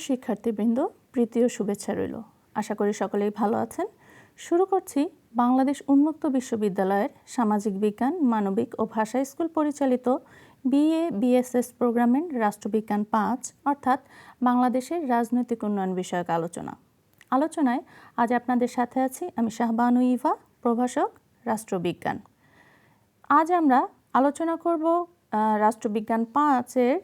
প্রিয় শিক্ষার্থীবৃন্দ প্রীতি ও শুভেচ্ছা রইল। আশা করি সকলেই ভালো আছেন। শুরু করছি বাংলাদেশ উন্মুক্ত বিশ্ববিদ্যালয়ের সামাজিক বিজ্ঞান, মানবিক ও ভাষা স্কুল পরিচালিত বিএ বিএসএস প্রোগ্রামের রাষ্ট্রবিজ্ঞান পাঁচ, অর্থাৎ বাংলাদেশের রাজনৈতিক উন্নয়ন বিষয়ক আলোচনা। আলোচনায় আজ আপনাদের সাথে আছি আমি শাহবানু ইভা, প্রভাষক, রাষ্ট্রবিজ্ঞান। আজ আমরা আলোচনা করব রাষ্ট্রবিজ্ঞান পাঁচের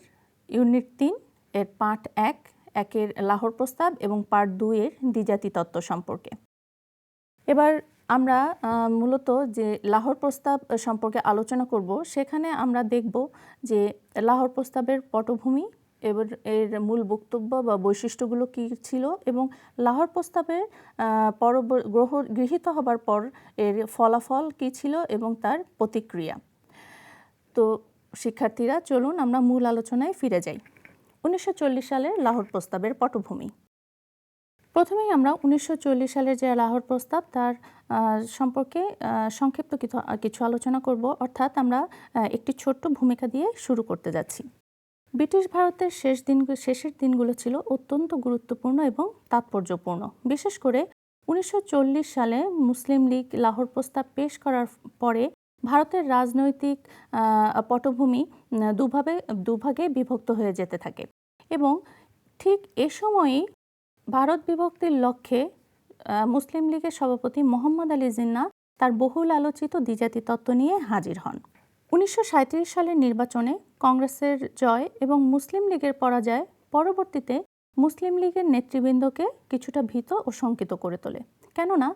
ইউনিট তিন, এর পার্ট এক একের লাহোর প্রস্তাব এবং পার্ট দুইয়ের দ্বিজাতি তত্ত্ব সম্পর্কে। এবার আমরা মূলত যে লাহোর প্রস্তাব সম্পর্কে আলোচনা করব, সেখানে আমরা দেখব যে লাহোর প্রস্তাবের পটভূমি, এবার এর মূল বক্তব্য বা বৈশিষ্ট্যগুলো কী ছিল এবং লাহোর প্রস্তাবে পরব, গ্রহ, গৃহীত হবার পর এর ফলাফল কী ছিল এবং তার প্রতিক্রিয়া। তো শিক্ষার্থীরা, চলুন আমরা মূল আলোচনায় ফিরে যাই। উনিশশো সালের লাহোর প্রস্তাবের পটভূমি। প্রথমেই আমরা উনিশশো চল্লিশ সালের যে লাহোর প্রস্তাব, তার সম্পর্কে সংক্ষিপ্ত কিছু আলোচনা করব। অর্থাৎ আমরা একটি ছোট্ট ভূমিকা দিয়ে শুরু করতে যাচ্ছি। ব্রিটিশ ভারতের শেষ দিন, শেষের দিনগুলো ছিল অত্যন্ত গুরুত্বপূর্ণ এবং তাৎপর্যপূর্ণ। বিশেষ করে উনিশশো চল্লিশ সালে মুসলিম লীগ লাহোর প্রস্তাব পেশ করার পরে ভারতের রাজনৈতিক পটভূমি, দুভাবে, দুভাগে বিভক্ত হয়ে যেতে থাকে। এবং ঠিক এ সময়ই ভারত বিভক্তির লক্ষ্যে মুসলিম লীগের সভাপতি মোহাম্মদ আলী জিন্না তার বহুল আলোচিত দ্বিজাতি তত্ত্ব নিয়ে হাজির হন। উনিশশো সাঁইত্রিশ সালের নির্বাচনে কংগ্রেসের জয় এবং মুসলিম লীগের পরাজয় পরবর্তীতে মুসলিম লীগের নেতৃবৃন্দকে কিছুটা ভীত ও শঙ্কিত করে তোলে। কেননা,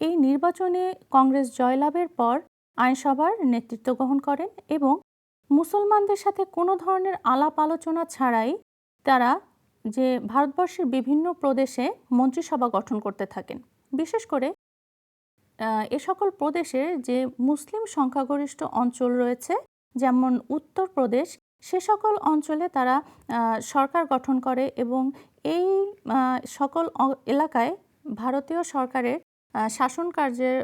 এই নির্বাচনে কংগ্রেস জয়লাভের পর আইনসভার নেতৃত্ব গ্রহণ করেন এবং মুসলমানদের সাথে কোনো ধরনের আলাপ আলোচনা ছাড়াই তারা যে ভারতবর্ষের বিভিন্ন প্রদেশে মন্ত্রিসভা গঠন করতে থাকেন। বিশেষ করে এ সকল প্রদেশে যে মুসলিম সংখ্যাগরিষ্ঠ অঞ্চল রয়েছে, যেমন উত্তরপ্রদেশ সে সকল অঞ্চলে তারা সরকার গঠন করে এবং এই সকল এলাকায় ভারতীয় সরকারের শাসন কার্যের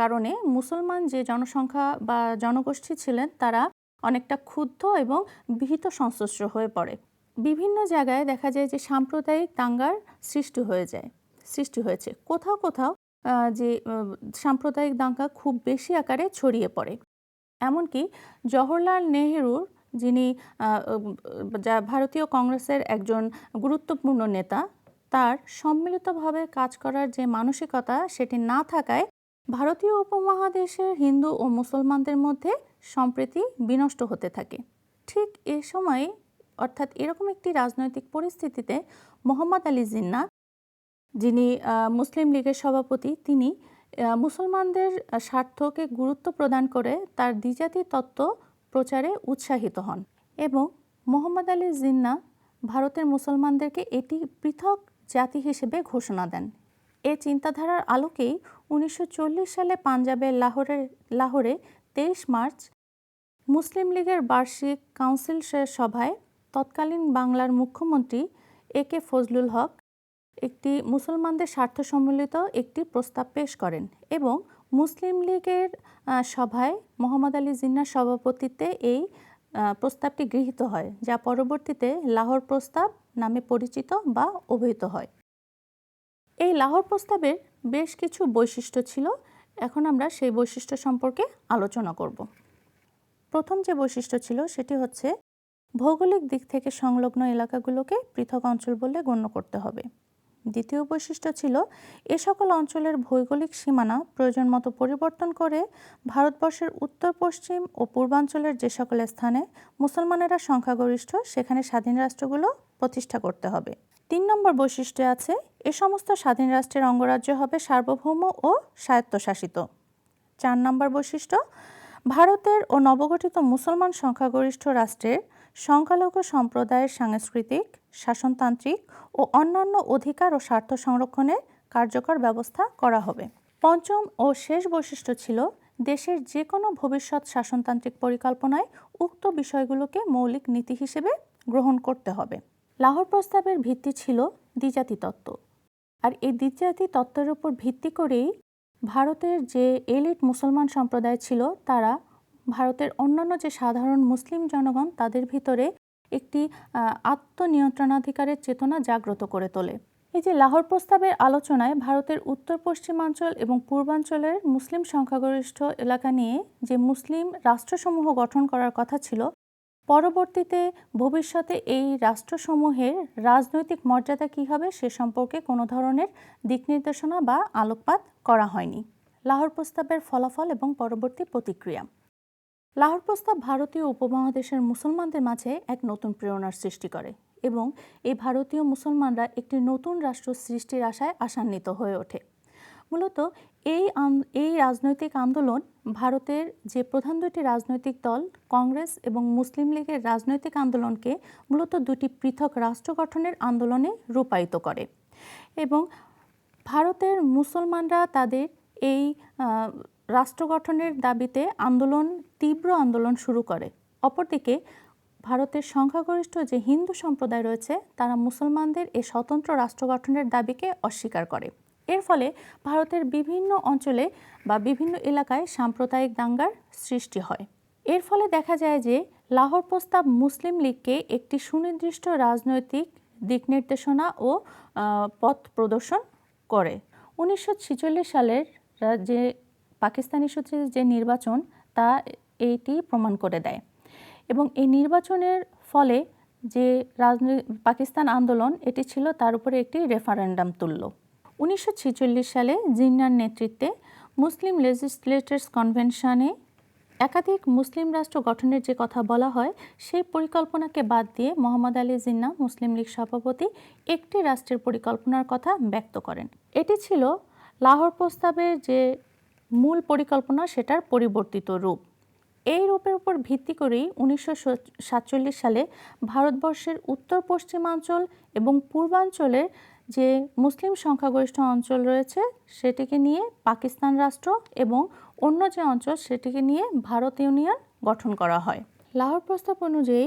কারণে মুসলমান যে জনসংখ্যা বা জনগোষ্ঠী ছিলেন, তারা অনেকটা ক্ষুব্ধ এবং বিহিত সংশ্লিষ্ট হয়ে পড়ে। বিভিন্ন জায়গায় দেখা যায় যে সাম্প্রদায়িক দাঙ্গার সৃষ্টি হয়ে যায়, সৃষ্টি হয়েছে। কোথাও কোথাও যে সাম্প্রদায়িক দাঙ্গা খুব বেশি আকারে ছড়িয়ে পড়ে। এমনকি জওহরলাল নেহরুর যিনি যা ভারতীয় কংগ্রেসের একজন গুরুত্বপূর্ণ নেতা, তার সম্মিলিতভাবে কাজ করার যে মানসিকতা সেটি না থাকায় ভারতীয় উপমহাদেশের হিন্দু ও মুসলমানদের মধ্যে সম্প্রীতি বিনষ্ট হতে থাকে। ঠিক এ সময়ে অর্থাৎ এরকম একটি রাজনৈতিক পরিস্থিতিতে মোহাম্মদ আলী জিন্না যিনি মুসলিম লীগের সভাপতি, তিনি মুসলমানদের স্বার্থকে গুরুত্ব প্রদান করে তার দ্বিজাতি তত্ত্ব প্রচারে উৎসাহিত হন এবং মোহাম্মদ আলী জিন্না ভারতের মুসলমানদেরকে এটি পৃথক জাতি হিসেবে ঘোষণা দেন। এ চিন্তাধারার আলোকেই উনিশশো চল্লিশ সালে পাঞ্জাবের লাহোরের লাহোরে তেইশ মার্চ মুসলিম লীগের বার্ষিক কাউন্সিল সভায় তৎকালীন বাংলার মুখ্যমন্ত্রী এ কে ফজলুল হক একটি মুসলমানদের স্বার্থ সম্মিলিত একটি প্রস্তাব পেশ করেন এবং মুসলিম লীগের সভায় মোহাম্মদ আলী জিন্নার সভাপতিত্বে এই প্রস্তাবটি গৃহীত হয়, যা পরবর্তীতে লাহোর প্রস্তাব নামে পরিচিত বা অভিহিত হয়। এই লাহোর প্রস্তাবের বেশ কিছু বৈশিষ্ট্য ছিল, এখন আমরা সেই বৈশিষ্ট্য সম্পর্কে আলোচনা করব। প্রথম যে বৈশিষ্ট্য ছিল সেটি হচ্ছে ভৌগোলিক দিক থেকে সংলগ্ন এলাকাগুলোকে পৃথক অঞ্চল বলে গণ্য করতে হবে। দ্বিতীয় বৈশিষ্ট্য ছিল, এ সকল অঞ্চলের ভৌগোলিক সীমানা প্রয়োজন মতো পরিবর্তন করে ভারতবর্ষের উত্তর, পশ্চিম ও পূর্বাঞ্চলের যে সকল স্থানে মুসলমানেরা সংখ্যাগরিষ্ঠ, সেখানে স্বাধীন রাষ্ট্রগুলো প্রতিষ্ঠা করতে হবে। তিন নম্বর বৈশিষ্ট্য আছে, এ সমস্ত স্বাধীন রাষ্ট্রের অঙ্গরাজ্য হবে সার্বভৌম ও স্বায়ত্তশাসিত। চার নম্বর বৈশিষ্ট্য, ভারতের ও নবগঠিত মুসলমান সংখ্যাগরিষ্ঠ রাষ্ট্রের সংখ্যালঘু সম্প্রদায়ের সাংস্কৃতিক, শাসনতান্ত্রিক ও অন্যান্য অধিকার ও স্বার্থ সংরক্ষণের কার্যকর ব্যবস্থা করা হবে। পঞ্চম ও শেষ বৈশিষ্ট্য ছিল দেশের যে কোনো ভবিষ্যৎ শাসনতান্ত্রিক পরিকল্পনায় উক্ত বিষয়গুলোকে মৌলিক নীতি হিসেবে গ্রহণ করতে হবে। লাহোর প্রস্তাবের ভিত্তি ছিল দ্বিজাতি তত্ত্ব আর এই দ্বিজাতি তত্ত্বের উপর ভিত্তি করেই ভারতের যে এলিট মুসলমান সম্প্রদায় ছিল, তারা ভারতের অন্যান্য যে সাধারণ মুসলিম জনগণ, তাদের ভিতরে একটি আত্মনিয়ন্ত্রণাধিকারের চেতনা জাগ্রত করে তোলে। এই যে লাহোর প্রস্তাবের আলোচনায় ভারতের উত্তর পশ্চিমাঞ্চল এবং পূর্বাঞ্চলের মুসলিম সংখ্যাগরিষ্ঠ এলাকা নিয়ে যে মুসলিম রাষ্ট্রসমূহ গঠন করার কথা ছিল, পরবর্তীতে ভবিষ্যতে এই রাষ্ট্রসমূহের রাজনৈতিক মর্যাদা কী হবে সে সম্পর্কে কোনো ধরনের দিক নির্দেশনা বা আলোকপাত করা হয়নি। লাহোর প্রস্তাবের ফলাফল এবং পরবর্তী প্রতিক্রিয়া। লাহোর প্রস্তাব ভারতীয় উপমহাদেশের মুসলমানদের মাঝে এক নতুন প্রেরণার সৃষ্টি করে এবং এই ভারতীয় মুসলমানরা একটি নতুন রাষ্ট্র সৃষ্টির আশায় আশান্বিত হয়ে ওঠে। মূলত এই এই রাজনৈতিক আন্দোলন ভারতের যে প্রধান দুটি রাজনৈতিক দল, কংগ্রেস এবং মুসলিম লীগের রাজনৈতিক আন্দোলনকে মূলত দুটি পৃথক রাষ্ট্র গঠনের আন্দোলনে রূপায়িত করে এবং ভারতের মুসলমানরা তাদের এই রাষ্ট্র গঠনের দাবিতে আন্দোলন, তীব্র আন্দোলন শুরু করে। অপরদিকে, ভারতের সংখ্যাগরিষ্ঠ যে হিন্দু সম্প্রদায় রয়েছে, তারা মুসলমানদের এই স্বতন্ত্র রাষ্ট্র গঠনের দাবিকে অস্বীকার করে। এর ফলে ভারতের বিভিন্ন অঞ্চলে বা বিভিন্ন এলাকায় সাম্প্রদায়িক দাঙ্গার সৃষ্টি হয়। এর ফলে দেখা যায় যে, লাহোর প্রস্তাব মুসলিম লীগকে একটি সুনির্দিষ্ট রাজনৈতিক দিক নির্দেশনা ও পথ প্রদর্শন করে। উনিশশো ছেচল্লিশ সালের, যে পাকিস্তানি সূত্রে যে নির্বাচন, তা এইটি প্রমাণ করে দেয়। এবং এই নির্বাচনের ফলে যে রাজনৈতিক পাকিস্তান আন্দোলন, এটি ছিল তার উপরে একটি রেফারেন্ডাম তুলল উনিশশো ছেচল্লিশ সালে জিন্নার নেতৃত্বে মুসলিম লেজিসলেটার্স কনভেনশনে একাধিক মুসলিম রাষ্ট্র গঠনের যে কথা বলা হয়, সেই পরিকল্পনাকে বাদ দিয়ে মোহাম্মদ আলী জিন্না মুসলিম লীগ সভাপতি একটি রাষ্ট্রের পরিকল্পনার কথা ব্যক্ত করেন। এটি ছিল লাহোর প্রস্তাবের যে মূল পরিকল্পনা সেটার পরিবর্তিত রূপ। এই রূপের উপর ভিত্তি করেই উনিশশো সাতচল্লিশ সালে ভারতবর্ষের উত্তর পশ্চিমাঞ্চল এবং পূর্বাঞ্চলের যে মুসলিম সংখ্যাগরিষ্ঠ অঞ্চল রয়েছে, সেটিকে নিয়ে পাকিস্তান রাষ্ট্র এবং অন্য যে অঞ্চল, সেটিকে নিয়ে ভারত ইউনিয়ন গঠন করা হয়। লাহোর প্রস্তাব অনুযায়ী,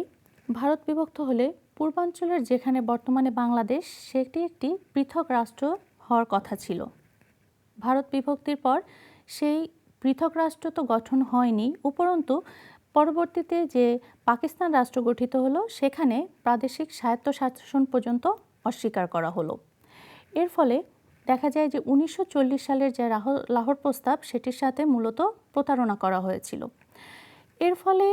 ভারত বিভক্ত হলে পূর্বাঞ্চলের যেখানে বর্তমানে বাংলাদেশ, সেটি একটি পৃথক রাষ্ট্র হওয়ার কথা ছিল। ভারত বিভক্তির পর সেই পৃথক রাষ্ট্র তো গঠন হয়নি, উপরন্তু পরবর্তীতে যে পাকিস্তান রাষ্ট্র গঠিত হলো, সেখানে প্রাদেশিক স্বায়ত্তশাসন পর্যন্ত অস্বীকার করা হলো। এর ফলে দেখা যায় যে উনিশশো চল্লিশ সালের যে লাহোর প্রস্তাব, সেটির সাথে মূলত প্রতারণা করা হয়েছিল। এর ফলে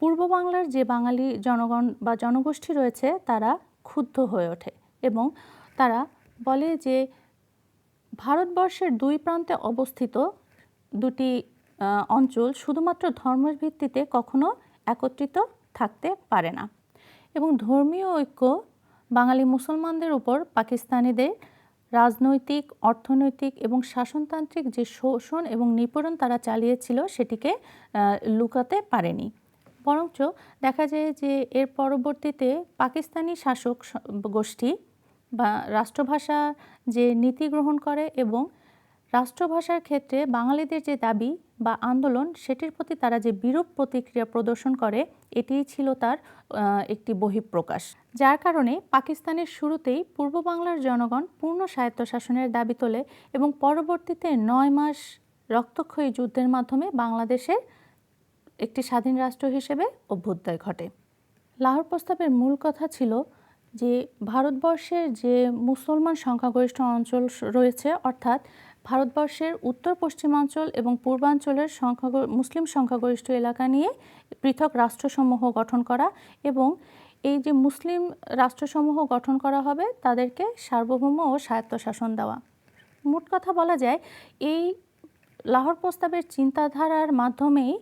পূর্ব বাংলার যে বাঙালি জনগণ বা জনগোষ্ঠী রয়েছে, তারা ক্ষুব্ধ হয়ে ওঠে এবং তারা বলে যে ভারতবর্ষের দুই প্রান্তে অবস্থিত দুটি অঞ্চল শুধুমাত্র ধর্মের ভিত্তিতে কখনো একত্রিত থাকতে পারে না। এবং ধর্মীয় ঐক্য বাঙালি মুসলমানদের উপর পাকিস্তানিদের রাজনৈতিক, অর্থনৈতিক এবং শাসনতান্ত্রিক যে শোষণ এবং নিপীড়ন তারা চালিয়েছিল সেটিকে লুকাতে পারেনি। বরঞ্চ দেখা যায় যে এর পরবর্তীতে পাকিস্তানি শাসক গোষ্ঠী বা রাষ্ট্রভাষা যে নীতি গ্রহণ করে এবং রাষ্ট্রভাষার ক্ষেত্রে বাঙালিদের যে দাবি বা আন্দোলন, সেটির প্রতি তারা যে বিরূপ প্রতিক্রিয়া প্রদর্শন করে, এটিই ছিল তার একটি বহিঃপ্রকাশ। যার কারণে পাকিস্তানের শুরুতেই পূর্ব বাংলার জনগণ পূর্ণ স্বায়ত্তশাসনের দাবি তোলে এবং পরবর্তীতে নয় মাস রক্তক্ষয়ী যুদ্ধের মাধ্যমে বাংলাদেশের একটি স্বাধীন রাষ্ট্র হিসেবে অভ্যুদয় ঘটে। লাহোর প্রস্তাবের মূল কথা ছিল যে, ভারতবর্ষের যে মুসলমান সংখ্যাগরিষ্ঠ অঞ্চল রয়েছে, অর্থাৎ ভারতবর্ষের উত্তর পশ্চিমাঞ্চল এবং পূর্বাঞ্চলের সংখ্যা মুসলিম সংখ্যাগরিষ্ঠ এলাকা নিয়ে পৃথক রাষ্ট্রসমূহ গঠন করা এবং এই যে মুসলিম রাষ্ট্রসমূহ গঠন করা হবে, তাদেরকে সার্বভৌম ও স্বায়ত্তশাসন দেওয়া। মোট কথা বলা যায়, এই লাহোর প্রস্তাবের চিন্তাধারার মাধ্যমেই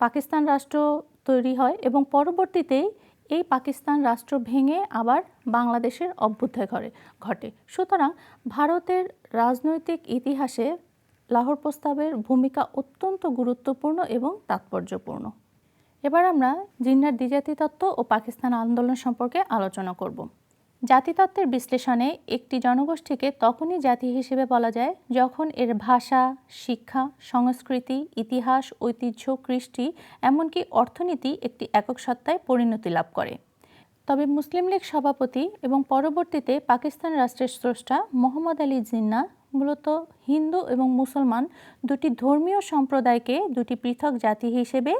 পাকিস্তান রাষ্ট্র তৈরি হয় এবং পরবর্তীতে এই পাকিস্তান রাষ্ট্র ভেঙে আবার বাংলাদেশের অভ্যুদয় ঘরে, ঘটে। সুতরাং ভারতের রাজনৈতিক ইতিহাসে লাহোর প্রস্তাবের ভূমিকা অত্যন্ত গুরুত্বপূর্ণ এবং তাৎপর্যপূর্ণ। এবার আমরা জিন্নার দ্বিজাতি তত্ত্ব ও পাকিস্তান আন্দোলন সম্পর্কে আলোচনা করব। জাতিতত্ত্বের বিশ্লেষণে একটি জনগোষ্ঠীকে তখনই জাতি হিসেবে বলা যায় যখন এর ভাষা, শিক্ষা, সংস্কৃতি, ইতিহাস, ঐতিহ্য, কৃষ্টি, এমনকি অর্থনীতি একটি একক সত্তায় পরিণতি লাভ করে। তবে মুসলিম লীগ সভাপতি এবং পরবর্তীতে পাকিস্তান রাষ্ট্রের স্রষ্টা মোহাম্মদ আলী জিন্না মূলত হিন্দু এবং মুসলমান দুটি ধর্মীয় সম্প্রদায়কে দুটি পৃথক জাতি হিসেবে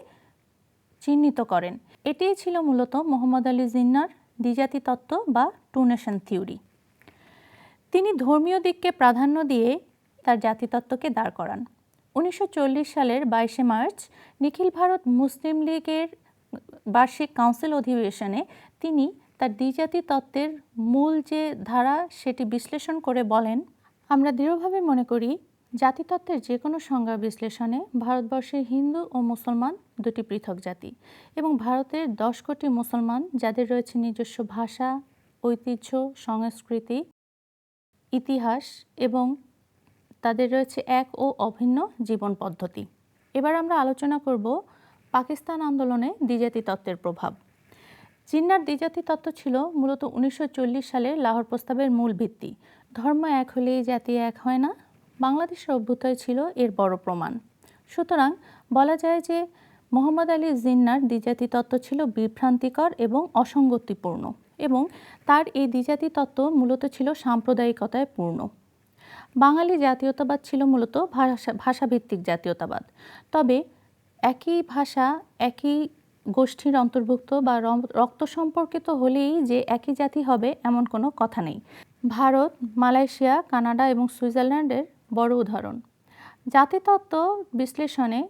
চিহ্নিত করেন। এটিই ছিল মূলত মোহাম্মদ আলী জিন্নার দ্বিজাতি তত্ত্ব বা টু নেশন থিওরি। তিনি ধর্মীয় দিককে প্রাধান্য দিয়ে তার জাতিতত্ত্বকে দাঁড় করান। উনিশশো চল্লিশ সালের বাইশে মার্চ নিখিল ভারত মুসলিম লীগের বার্ষিক কাউন্সিল অধিবেশনে তিনি তার দ্বিজাতি তত্ত্বের মূল যে ধারা সেটি বিশ্লেষণ করে বলেন, আমরা দৃঢ়ভাবে মনে করি জাতিতত্ত্বের যে কোনো সংজ্ঞা বিশ্লেষণে ভারতবর্ষের হিন্দু ও মুসলমান দুটি পৃথক জাতি এবং ভারতের দশ কোটি মুসলমান যাদের রয়েছে নিজস্ব ভাষা ঐতিহ্য, সংস্কৃতি, ইতিহাস এবং তাদের রয়েছে এক ও অভিন্ন জীবন পদ্ধতি। এবার আমরা আলোচনা করব পাকিস্তান আন্দোলনে দ্বিজাতি তত্ত্বের প্রভাব। জিন্নার দ্বিজাতি তত্ত্ব ছিল মূলত উনিশশো সালের লাহোর প্রস্তাবের মূল ভিত্তি। ধর্ম এক হলেই জাতি এক হয় না, বাংলাদেশের অভ্যুদয় ছিল এর বড় প্রমাণ। সুতরাং বলা যায় যে মোহাম্মদ আলী জিন্নার দ্বিজাতি তত্ত্ব ছিল বিভ্রান্তিকর এবং অসঙ্গতিপূর্ণ। এবং তার এই দ্বিজাতি তত্ত্ব মূলত ছিল সাম্প্রদায়িকতায় পূর্ণ। বাঙালি জাতীয়তাবাদ ছিল মূলত ভাষা ভাষাভিত্তিক জাতীয়তাবাদ। তবে একই ভাষা, একই গোষ্ঠীর অন্তর্ভুক্ত বা রক্ত সম্পর্কিত হলেই যে একই জাতি হবে এমন কোনো কথা নেই। ভারত, মালয়েশিয়া, কানাডা এবং সুইজারল্যান্ডের বড় উদাহরণ। জাতিতত্ত্ব বিশ্লেষণে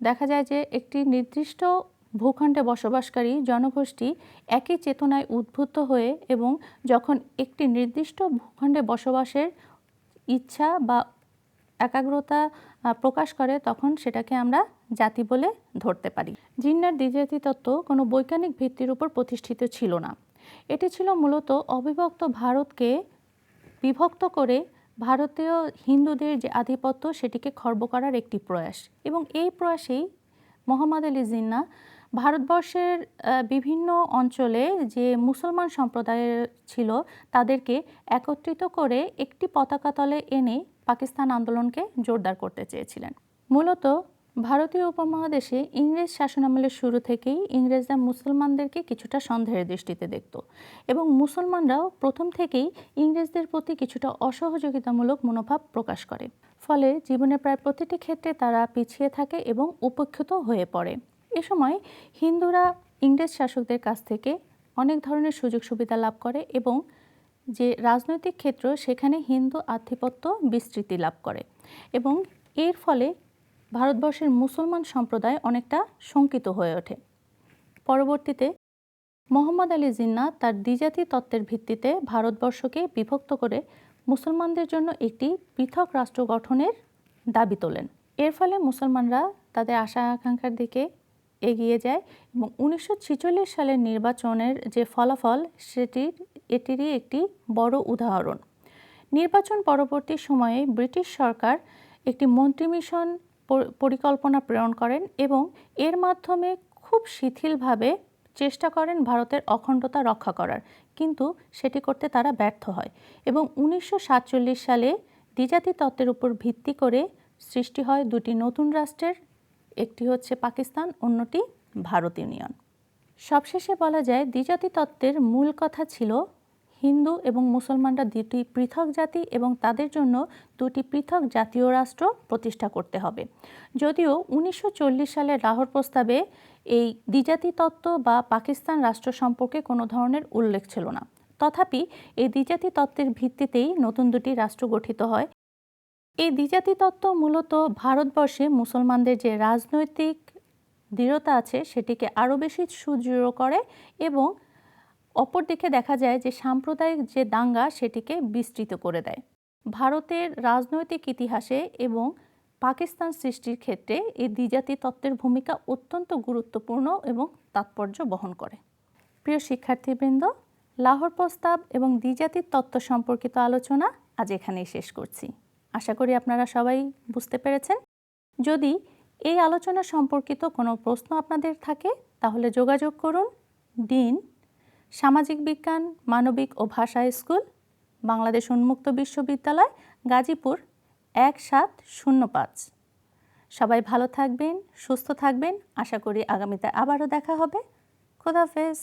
দেখা যায় যে একটি নির্দিষ্ট ভূখণ্ডে বসবাসকারী জনগোষ্ঠী একই চেতনায় উদ্ভূত হয়ে এবং যখন একটি নির্দিষ্ট ভূখণ্ডে বসবাসের ইচ্ছা বা একাগ্রতা প্রকাশ করে, তখন সেটাকে আমরা জাতি বলে ধরতে পারি। জিন্নার দ্বিজাতি তত্ত্ব কোনো বৈজ্ঞানিক ভিত্তির উপর প্রতিষ্ঠিত ছিল না। এটি ছিল মূলত অবিভক্ত ভারতকে বিভক্ত করে ভারতীয় হিন্দুদের যে আধিপত্য, সেটিকে খর্ব করার একটি প্রয়াস। এবং এই প্রয়াসেই মোহাম্মদ আলী জিন্না ভারতবর্ষের বিভিন্ন অঞ্চলে যে মুসলমান সম্প্রদায়ের ছিল, তাদেরকে একত্রিত করে একটি পতাকা তলে এনে পাকিস্তান আন্দোলনকে জোরদার করতে চেয়েছিলেন। মূলত ভারতীয় উপমহাদেশে ইংরেজ শাসনামলের শুরু থেকেই ইংরেজরা মুসলমানদেরকে কিছুটা সন্দেহের দৃষ্টিতে দেখত এবং মুসলমানরাও প্রথম থেকেই ইংরেজদের প্রতি কিছুটা অসহযোগিতামূলক মনোভাব প্রকাশ করে। ফলে জীবনের প্রায় প্রতিটি ক্ষেত্রে তারা পিছিয়ে থাকে এবং উপেক্ষিত হয়ে পড়ে। এ সময় হিন্দুরা ইংরেজ শাসকদের কাছ থেকে অনেক ধরনের সুযোগ সুবিধা লাভ করে এবং যে রাজনৈতিক ক্ষেত্র, সেখানে হিন্দু আধিপত্য বিস্তৃতি লাভ করে এবং এর ফলে ভারতবর্ষের মুসলমান সম্প্রদায় অনেকটা শঙ্কিত হয়ে ওঠে। পরবর্তীতে মোহাম্মদ আলী জিন্না তার দ্বিজাতি তত্ত্বের ভিত্তিতে ভারতবর্ষকে বিভক্ত করে মুসলমানদের জন্য একটি পৃথক রাষ্ট্র গঠনের দাবি তোলেন। এর ফলে মুসলমানরা তাদের আশা আকাঙ্ক্ষার দিকে এগিয়ে যায় এবং উনিশশো ছেচল্লিশ সালের নির্বাচনের যে ফলাফল সেটির এটিরই একটি বড় উদাহরণ। নির্বাচন পরবর্তী সময়ে ব্রিটিশ সরকার একটি মন্ত্রী মিশন পরিকল্পনা প্রেরণ করেন এবং এর মাধ্যমে খুব শিথিলভাবে চেষ্টা করেন ভারতের অখণ্ডতা রক্ষা করার। কিন্তু সেটি করতে তারা ব্যর্থ হয় এবং উনিশশো সাতচল্লিশ সালে দ্বিজাতি তত্ত্বের উপর ভিত্তি করে সৃষ্টি হয় দুটি নতুন রাষ্ট্রের একটি হচ্ছে পাকিস্তান, অন্যটি ভারত ইউনিয়ন। সবশেষে বলা যায় দ্বিজাতি তত্ত্বের মূল কথা ছিল হিন্দু এবং মুসলমানরা দুটি পৃথক জাতি এবং তাদের জন্য দুটি পৃথক জাতীয় রাষ্ট্র প্রতিষ্ঠা করতে হবে। যদিও উনিশশো সালের লাহোর প্রস্তাবে এই দ্বিজাতি তত্ত্ব বা পাকিস্তান রাষ্ট্র সম্পর্কে কোনো ধরনের উল্লেখ ছিল না। তথাপি এই দ্বিজাতি তত্ত্বের ভিত্তিতেই নতুন দুটি রাষ্ট্র গঠিত হয়। এই দ্বিজাতি তত্ত্ব মূলত ভারতবর্ষে মুসলমানদের যে রাজনৈতিক দৃঢ়তা আছে, সেটিকে আরও বেশি সুদৃঢ় করে এবং অপরদিকে দেখা যায় যে সাম্প্রদায়িক যে দাঙ্গা, সেটিকে বিস্তৃত করে দেয়। ভারতের রাজনৈতিক ইতিহাসে এবং পাকিস্তান সৃষ্টির ক্ষেত্রে এই দ্বিজাতি তত্ত্বের ভূমিকা অত্যন্ত গুরুত্বপূর্ণ এবং তাৎপর্য বহন করে। প্রিয় শিক্ষার্থীবৃন্দ, লাহোর প্রস্তাব এবং দ্বিজাতির তত্ত্ব সম্পর্কিত আলোচনা আজ এখানেই শেষ করছি। আশা করি আপনারা সবাই বুঝতে পেরেছেন। যদি এই আলোচনা সম্পর্কিত কোনো প্রশ্ন আপনাদের থাকে, তাহলে যোগাযোগ করুন ডিন, সামাজিক বিজ্ঞান, মানবিক ও ভাষা স্কুল, বাংলাদেশ উন্মুক্ত বিশ্ববিদ্যালয়, গাজীপুর এক সাত শূন্য পাঁচ। সবাই ভালো থাকবেন, সুস্থ থাকবেন। আশা করি আগামীতে আবারও দেখা হবে। খোদাফেজ